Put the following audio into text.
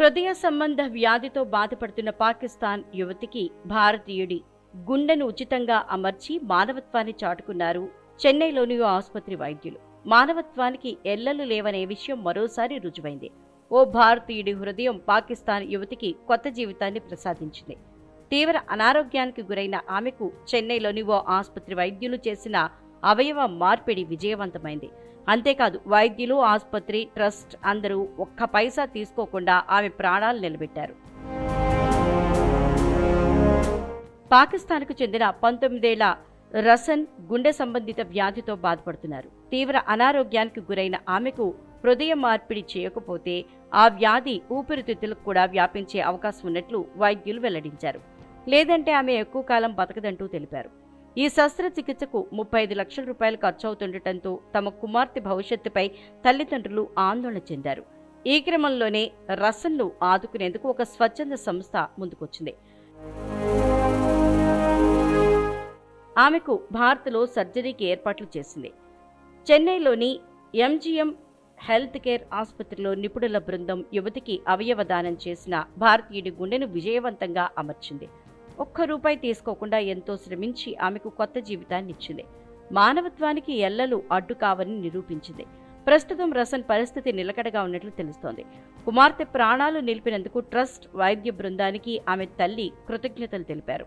హృదయ సంబంధ వ్యాధితో బాధపడుతున్న పాకిస్తాన్ యువతికి భారతీయుడి గుండెను ఉచితంగా అమర్చి మానవత్వాన్ని చాటుకున్నారు. చెన్నైలోని ఆసుపత్రి వైద్యులు. మానవత్వానికి ఎల్లలు లేవనే విషయం మరోసారి రుజువైంది. ఓ భారతీయుడి హృదయం పాకిస్తాన్ యువతికి కొత్త జీవితాన్ని ప్రసాదించింది. తీవ్ర అనారోగ్యానికి గురైన ఆమెకు చెన్నైలోని ఓ ఆసుపత్రి వైద్యులు చేసిన అవయవ మార్పిడి విజయవంతమైంది. అంతేకాదు వైద్యులు ఆసుపత్రి ట్రస్ట్ అందరూ ఒక్క పైసా తీసుకోకుండా ఆమె ప్రాణాలు నిలబెట్టారు. పాకిస్తాన్కు చెందిన పంతొమ్మిదేళ్ళ రసన్ గుండె సంబంధిత వ్యాధితో బాధపడుతున్నారు. తీవ్ర అనారోగ్యానికి గురైన ఆమెకు హృదయ మార్పిడి చేయకపోతే ఆ వ్యాధి ఊపిరితిత్తులకు కూడా వ్యాపించే అవకాశం ఉన్నట్లు వైద్యులు వెల్లడించారు. లేదంటే ఆమె ఎక్కువ కాలం బతకదంటూ తెలిపారు. ఈ శస్త్రచికిత్సకు ముప్పై ఐదు లక్షల రూపాయలు ఖర్చవుతుండటంతో తమ కుమార్తె భవిష్యత్తుపై తల్లిదండ్రులు ఆందోళన చెందారు. ఈ క్రమంలోనే రసన్ను ఆదుకునేందుకు ఒక స్వచ్ఛంద సంస్థ ముందుకొచ్చింది. ఆమెకు భారత్లో సర్జరీకి ఏర్పాట్లు చేసింది. చెన్నైలోని ఎంజీఎం హెల్త్ కేర్ ఆసుపత్రిలో నిపుణుల బృందం యువతికి అవయవ దానం చేసిన భారతీయుడి గుండెను విజయవంతంగా అమర్చింది. ఒక్క రూపాయి తీసుకోకుండా ఎంతో శ్రమించి ఆమెకు కొత్త జీవితాన్ని ఇచ్చింది మానవత్వానికి ఎల్లలు అడ్డు కావని నిరూపించింది. ప్రస్తుతం రసన్ పరిస్థితి నిలకడగా ఉన్నట్లు తెలుస్తోంది. కుమార్తె ప్రాణాలు నిలిపినందుకు ట్రస్ట్ వైద్య బృందానికి ఆమె తల్లి కృతజ్ఞతలు తెలిపారు.